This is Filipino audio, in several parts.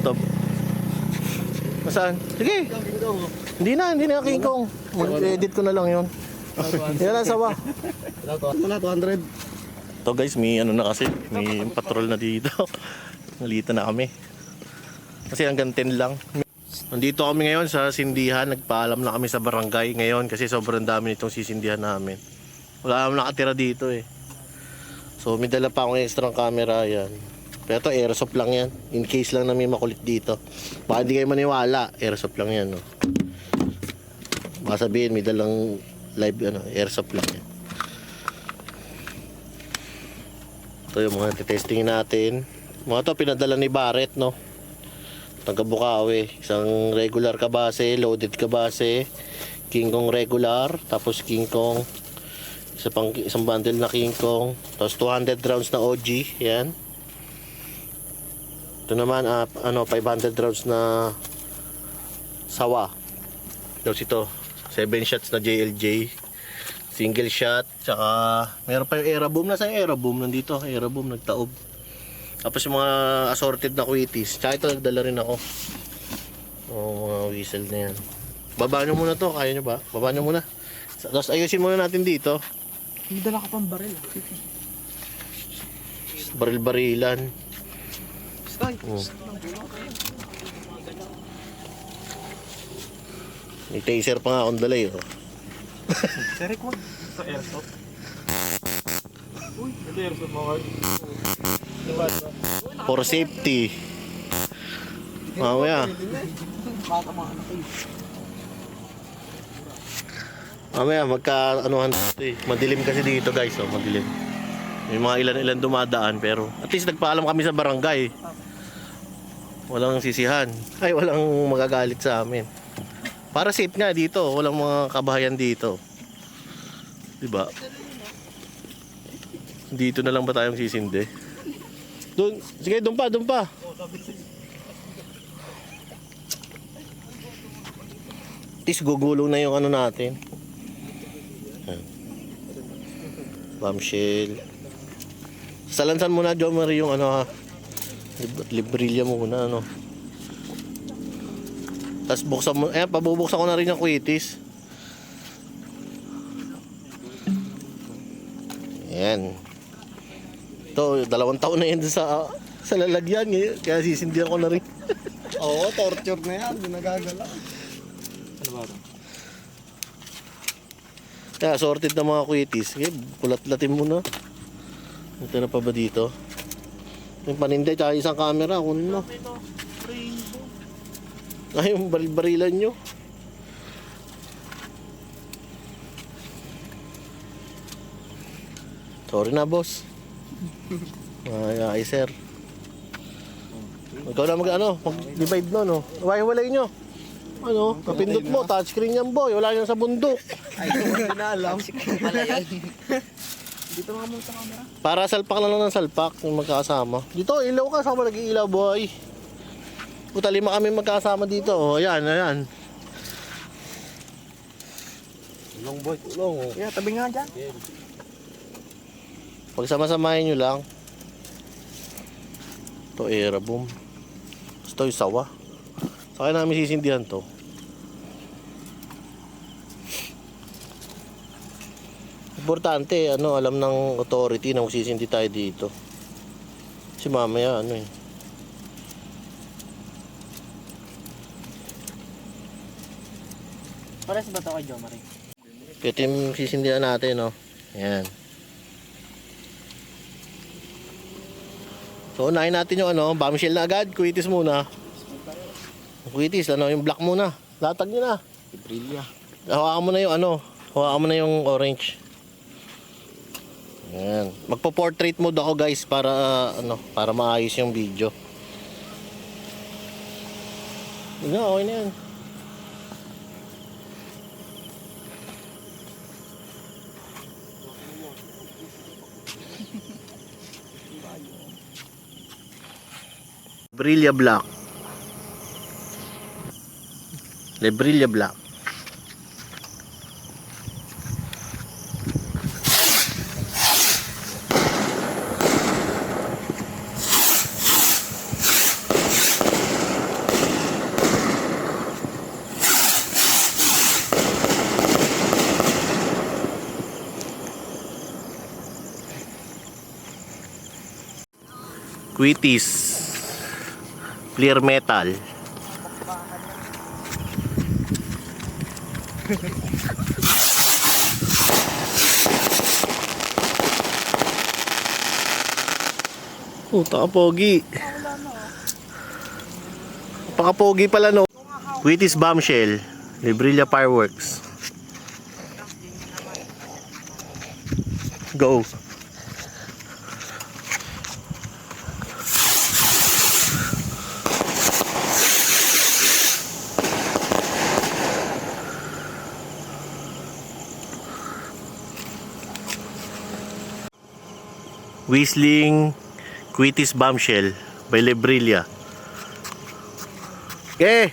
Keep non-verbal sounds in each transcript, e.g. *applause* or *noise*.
Molotov. Saan? Sige. Hindi na, hindi na King Kong. Mag-edit ko na lang yun. Yan lang sawa. Wala, 200. To guys, may ano na kasi, may patrol na dito. *laughs* Nalita na kami. Kasi hanggang 10 lang. Nandito kami ngayon sa sindihan, nagpaalam na kami sa barangay ngayon kasi sobrang dami nitong sisindihan namin. Wala naman nakatira dito eh. So may dala pa akong extra camera yan. Pero ito airsoft lang yan. In case lang na may makulit dito. Baka hindi kayo maniwala, airsoft lang yan. No? Baka sabihin may dalang live ano, airsoft lang yan. Ito yung mga testingin natin. Mga to pinadala ni Barrett, no? Taga Bukawi. Isang regular kabase, loaded kabase, King Kong regular, tapos King Kong, isa pang, isang bundle na King Kong, tapos 200 rounds na OG, yan. Ito naman, ah, ano, 500 rounds na sawa. Tapos ito, 7 shots na JLJ, single shot, tsaka meron pa yung Aeroboom. Nasa yung Aeroboom? Nandito, Aeroboom, nagtaob. Tapos yung mga assorted na quitties. Tsaka ito, nagdala rin ako. Oo, mga whistle na yan. Baba nyo muna to, kaya nyo ba? Baba nyo muna. Tapos ayusin muna natin dito. May dala ka pang baril. Baril-barilan. Oh. May taser pa nga akong dala eh. oh. *laughs* Derek, wag. Sa airsoft. Uy, ito airsoft mo, Carl. Diba? For safety. Mamaya. Mamaya magka anuhan dito eh. Madilim kasi dito guys, oh, madilim. May mga ilan-ilan dumadaan pero at least nagpaalam kami sa barangay. Walang sisihan. *laughs* Ay, walang magagalit sa amin. Para safe nga dito, walang mga kabahayan dito. 'Di ba? Dito na lang ba tayong sisindi? Doon, sige, doon pa, doon pa. Least gugulong na yung ano natin. Bombshell. Salansan muna, Jo Marie, yung ano ha. Lib- Librilya muna, ano. Tapos buksan mo, ayan, pabubuksan ko na rin yung kwitis. Ayan. Ito, dalawang taon na yan sa sa lalagyan ngayon. Kaya sisindihan ko na rin. *laughs* Oo, torture na yan. Hindi nagagala. Ano ba ito? Kaya sorted na mga kwitis. Sige, pulat-latin mo na. Ito na pa ba dito? Yung paninday, tsaka isang camera, kunin mo. Ay, yung baril-barilan nyo. Sorry na, boss. *laughs* Ay, ay, sir. Ikaw na mag, ano, mag-divide no, no? Hiwalay nyo. Ano, kapindot mo, touchscreen yan, boy. Wala yan sa bundok. Ay, hindi na alam. *laughs* Dito mga muna sa camera. Para salpak na lang ng salpak yung magkakasama. Dito, ilaw ka. Saan mo nag-iilaw, boy? Puta, lima kami magkakasama dito. Oh, ayan, ayan. Tulong boy, tulong. Yeah, tabi nga dyan. Pag sama-samahin nyo lang. Ito, era boom. Ito yung sawa. Sa kaya namin sisindihan to. Importante, ano, alam ng authority na sisindi tayo dito. Si mamaya, ano eh. Pares ba ito kay Jo Marie? Ito yung sisindihan natin, no? Ayan. So, unahin natin yung ano, bombshell na agad. Kuitis muna. Kuitis, ano, yung black muna. Latag nyo na. Brilya. Hawakan mo na yung ano, hawakan mo na yung orange. Ayan. Magpo-portrait mode ako guys para ano, para maayos yung video. Na, okay na yan. Brillia Black. Le Brillia Black. Quitis. Clear metal. Puta ka pogi. Pakapogi pala no. Quitis bombshell. Librilla fireworks. Go. Whistling Quitis Bombshell by Librilla. Okay.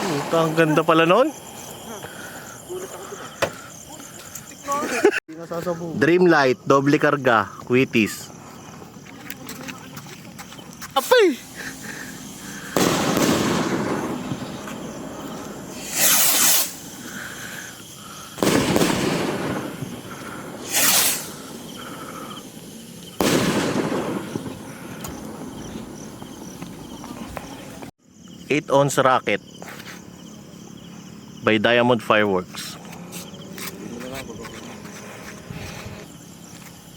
Puta, ang ganda pala nun. Dreamlight, doble karga, Quitis. 8 ounce rocket by Diamond Fireworks.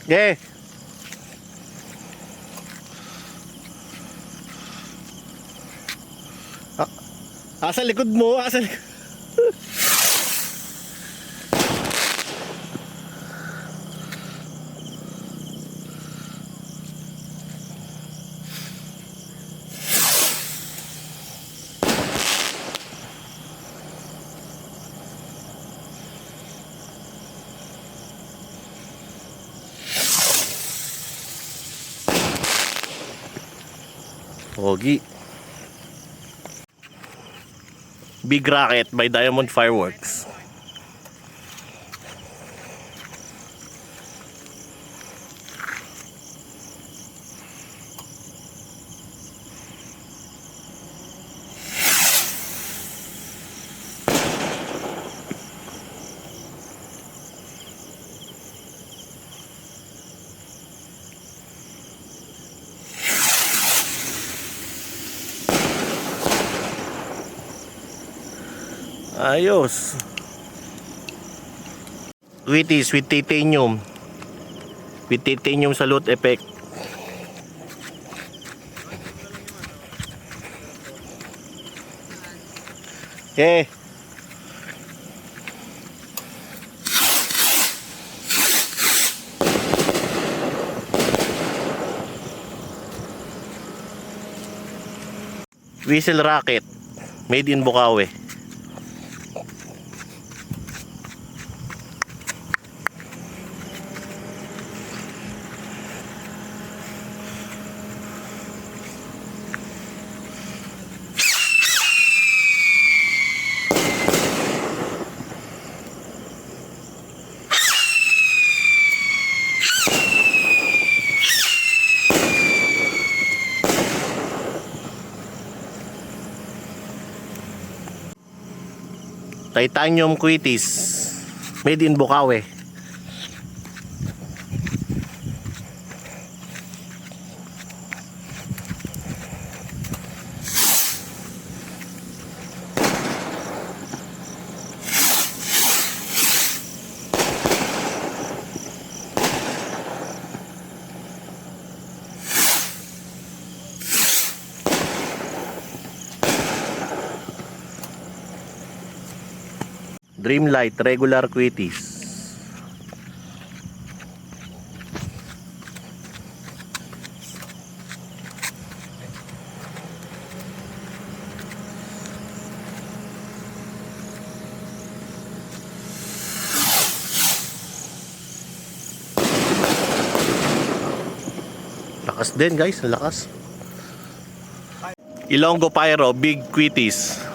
Yeah. Ah, asa likod mo, asa likod. *laughs* Pogi. Big Rocket by Diamond Fireworks. Ayos. Wheaties with titanium. With titanium salute effect. Okay. Whistle rocket made in Bukawi. Titanium Quitis made in Bukawi. Dreamlight regular Quitis. Lakas din guys, lakas. Ilonggo Pyro, Big Quitis.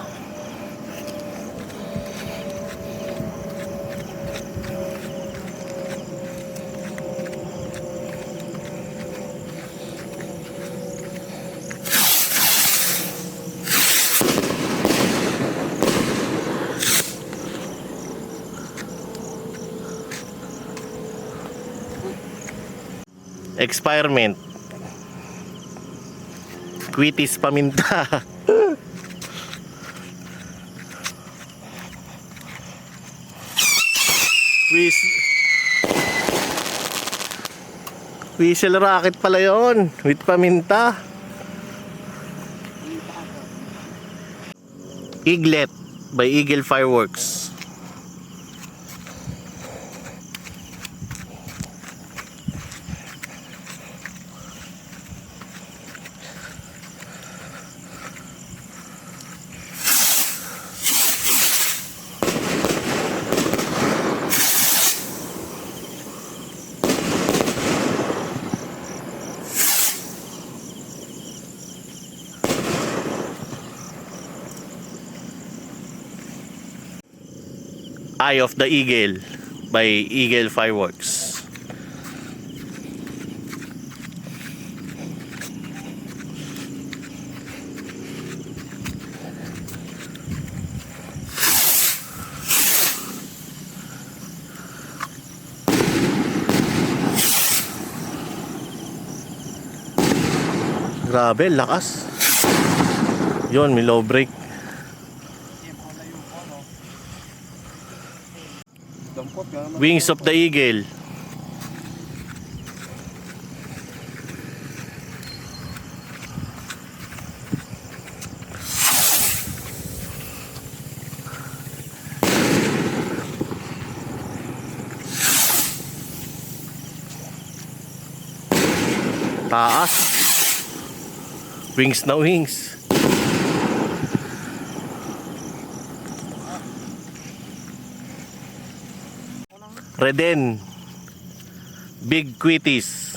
Experiment. Quitis paminta. Whis Whistle rocket pala yon with paminta. Eaglet by Eagle Fireworks. Eye of the Eagle by Eagle Fireworks. Grabe, lakas. Yon, may low brake. Dampot ka naman. Wings of the Eagle. Taas. Wings na wings. Reden. Big Quitties.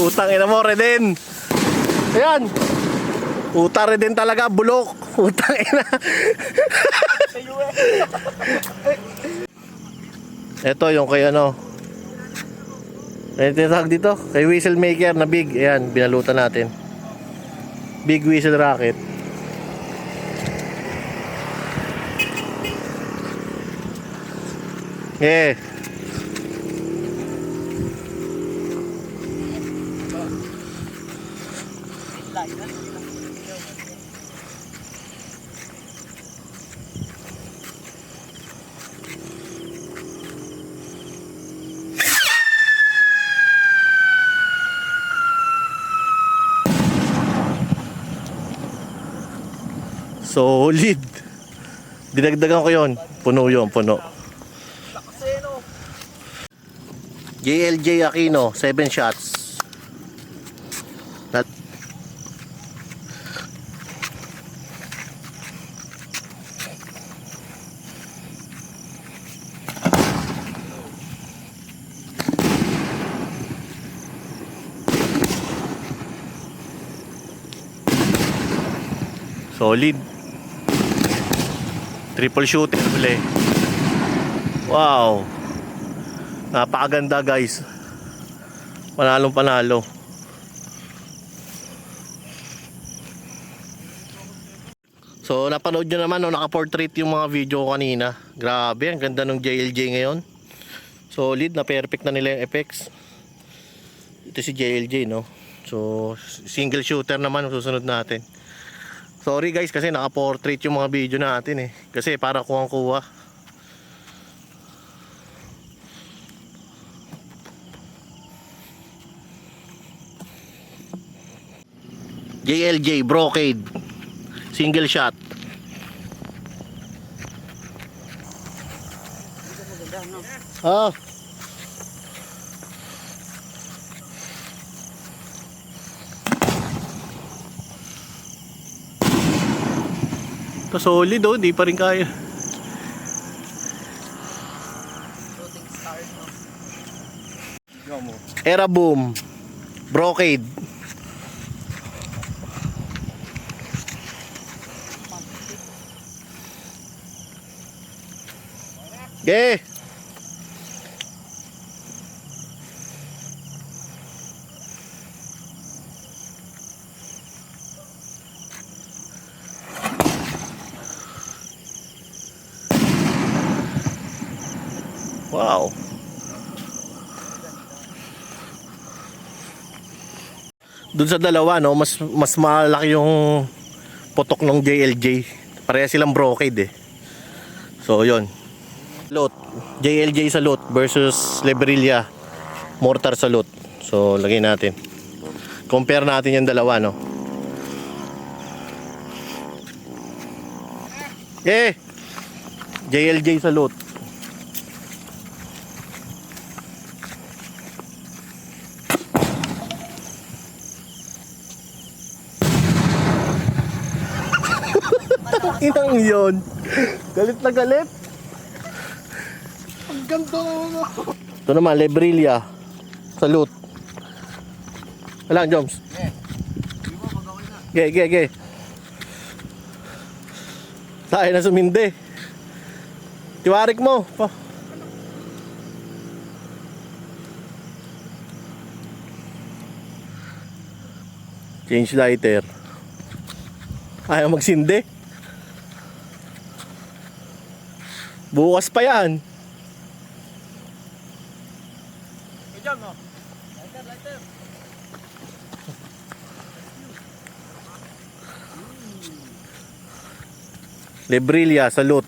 Utang ina mo, Reden. Ayan. Utang Reden talaga, bulok. Utang ina. *laughs* Ito yung kay ano. Ano tinatawag dito? Kay whistle maker na big. Ayan, binalutan natin. Big whistle rocket. Eh. Solid. Dinagdagan ko yon. Puno yon, puno. JLJ Aquino, 7 shots. Nat- Solid. Triple shooter ulit. Wow. Napakaganda guys. Panalong panalo. So napanood nyo naman no, naka-portrait yung mga video kanina. Grabe, ang ganda ng JLJ ngayon. Solid, na perfect na nila yung effects. Ito si JLJ no. So single shooter naman susunod natin. Sorry guys kasi naka-portrait yung mga video natin eh. Kasi para kuwang-kuha. JLJ Brocade Single shot Ah Ito solid oh, di pa rin kaya. Era boom. Brocade. Okay. Wow. Doon sa dalawa, no, mas mas malaki yung putok ng JLJ. Pareha silang brocade eh. So, yon. Lot. JLJ sa lot versus Lebrilla mortar sa lot. So, lagay natin. Compare natin yung dalawa, no. Eh! JLJ sa lot. Inang yon. Galit na galit. Ang ganda na Ito naman, Lebrilla. Salute. Wala, Joms. Ge, ge, ge. Tayo na sumindi. Tiwarik mo. Pa. Change lighter. Ayaw magsindi. Bukas pa yan. Diyan mo. Lebrilla, salute.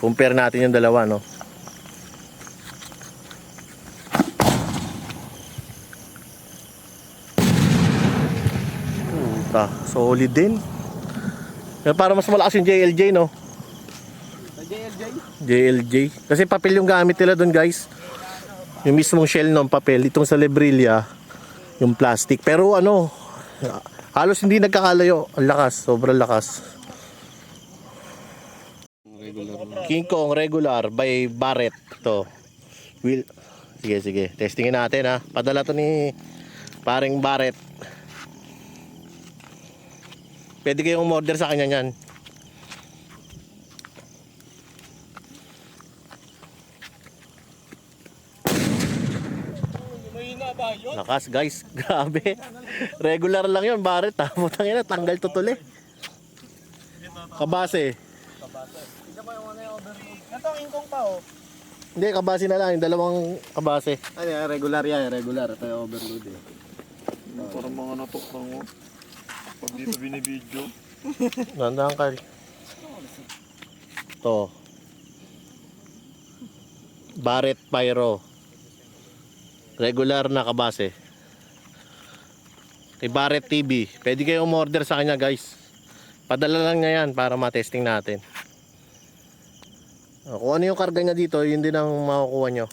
Compare natin yung dalawa, no? Puta, solid din. Para mas malakas yung JLJ, no? JLJ? JLJ. Kasi papel yung gamit nila doon, guys. Yung mismong shell ng papel. Itong sa Lebrilla, yung plastic. Pero ano, halos hindi nagkakalayo. Ang lakas, sobrang lakas. King Kong regular by Barrett to. Will Sige, sige. Testingin natin ha. Padala to ni paring Barrett. Pwede kayong umorder sa kanya niyan. Mahina ba yun? Lakas guys, *laughs* grabe. Regular lang yun, Barrett *laughs* ha. Putang ina, tanggal tutuli. Kabase. Tignan mo yung ano yung overload. Ito ang ingkong pa oh. Hindi, kabase na lang. Yung dalawang kabase. Ano yan, regular yan, regular. Ito yung overload eh. Parang mga natok lang mo. Pag dito binibidyo. *laughs* Nandahan ka. To. Barrett Pyro. Regular na kabase. Kay Barrett TV. Pwede kayo umorder sa kanya guys. Padala lang niya yan para matesting natin. O, Kung ano yung karga niya dito, yun din ang makukuha nyo.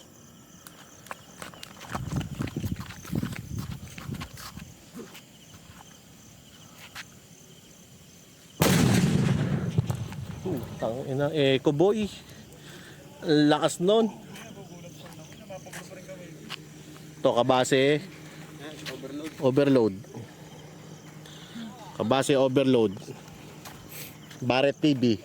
Tang ina, eh, kuboy. Lakas nun. To kabase Overload. Kabase overload. Barrett TV.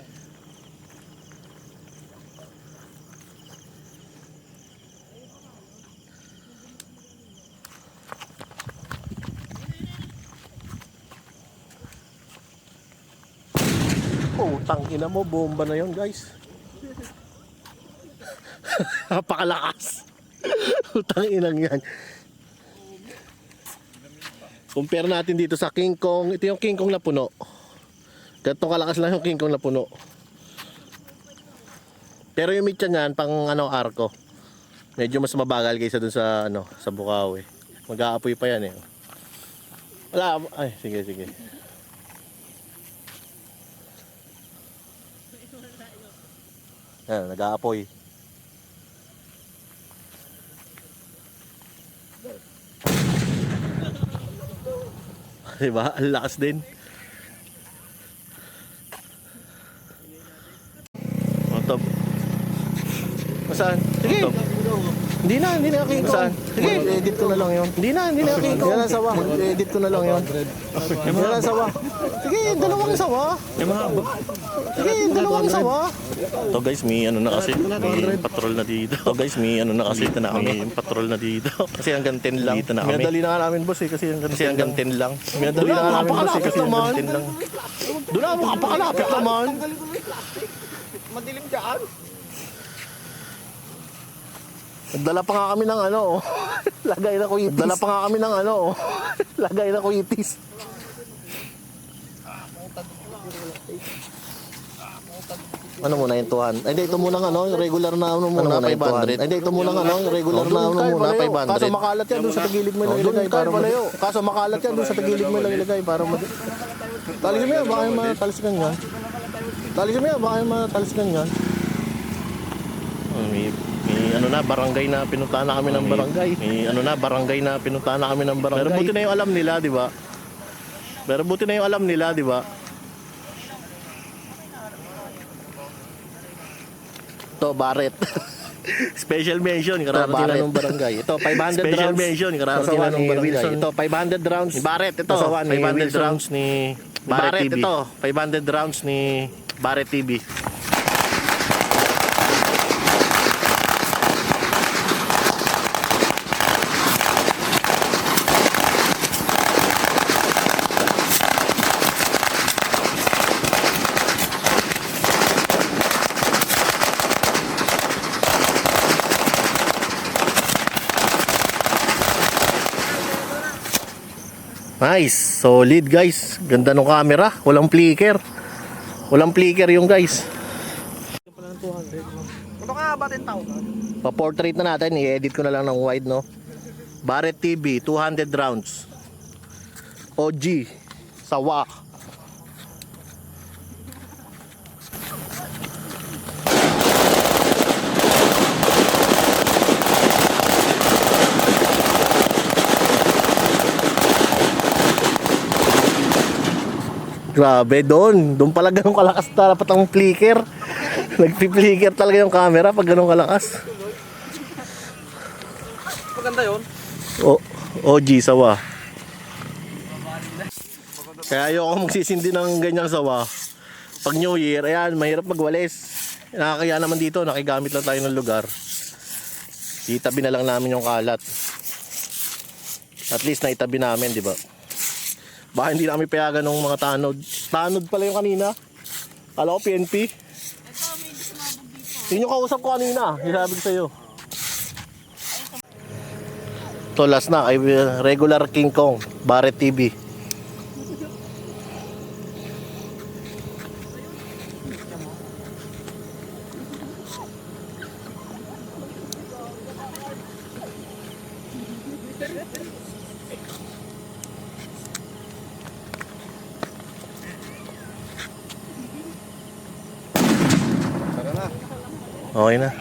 Oh, tangina mo, bomba na yon guys. *laughs* Napakalakas. Utang inang yan. Compare natin dito sa King Kong. Ito yung King Kong na puno. Ganito kalakas lang yung King Kong na puno. Pero yung mitya niyan, pang ano, arko. Medyo mas mabagal kaysa dun sa, ano, sa Bukawi. Mag-aapoy pa yan eh. Wala, ay, sige, sige. Yan, nag-aapoy. Diba? Ang lakas din. O, top. Saan? Sige. Hindi na, hindi na King Kong. Saan? Sige. edit ko na lang yun. Hindi na, hindi na. Yan ang sawa. edit ko na lang yun. Yan ang sawa. Sige, dalawang sawa. Yung mga Sige, dalawang sawa. To guys, may ano na kasi, may patrol na dito. To guys, may ano na kasi, na kami, may patrol na dito. Kasi hanggang 10 lang. Dito na kami. Minadali na nga namin boss eh, kasi hanggang, kasi hanggang 10 lang. Minadali na nga namin boss eh, kasi hanggang 10 lang. Doon na mo kapakalapit naman. Madilim dyan. Dala pa nga kami ng ano, oh. *laughs* lagay na kuyitis. Dala pa nga kami ng ano, oh. *laughs* lagay na kuyitis. Ano muna yung 200? Ay, hindi, ito muna ano, yung regular na ano muna, 500. Ay, hindi, ito muna ano, yung regular na ano muna, 500. Kaso makalat yan doon sa tagilid mo lang ilagay para malayo. Kaso makalat yan doon sa tagilid mo lang ilagay para mag... Talisin mo yan, baka yung matalisikan yan. Talisin mo yan, baka yung matalisikan yan. May, may ano na, barangay na pinuntahan na kami ng barangay. May ano na, barangay na pinuntahan na kami ng barangay. Pero buti na yung alam nila, di ba? Pero buti na yung alam nila, di ba? Ito, Barret. *laughs* Special mention, kararating na ng barangay. Ito, 500 Special rounds. mention, kararating na ng barangay. Ito, 500 rounds. Ni Barret, ito. 500 rounds ni Barret, ito. 500 rounds ni Barret TV. Nice, solid guys. Ganda ng camera, walang flicker. Walang flicker yung guys. Ano ka ba 10,000? Pa-portrait na natin, i-edit ko na lang ng wide no. Barrett TV, 200 rounds. OG, sawa. Grabe doon. Doon pala ganun kalakas dapat ang flicker. Nagpi-flicker talaga yung camera pag ganun kalakas. Maganda yun. O, OG sawa. Kaya ayoko magsisindi ng ganyang sawa. Pag New Year, ayan, mahirap magwalis. Nakakaya naman dito, nakigamit lang tayo ng lugar. Itabi na lang namin yung kalat. At least naitabi namin, di ba? Baka hindi na kami payagan ng mga tanod. Tanod pala yung kanina. Kala ko PNP. Yun yung kausap ko kanina. Yung sabi ko sa'yo. To last na regular King Kong, Barret TV. Okay na.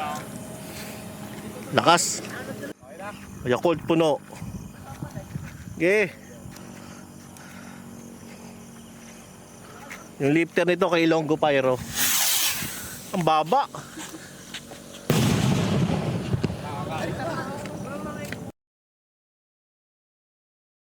Lakas. Yakult puno. Okay. Yung lifter nito kay Longo Pyro. Ang baba.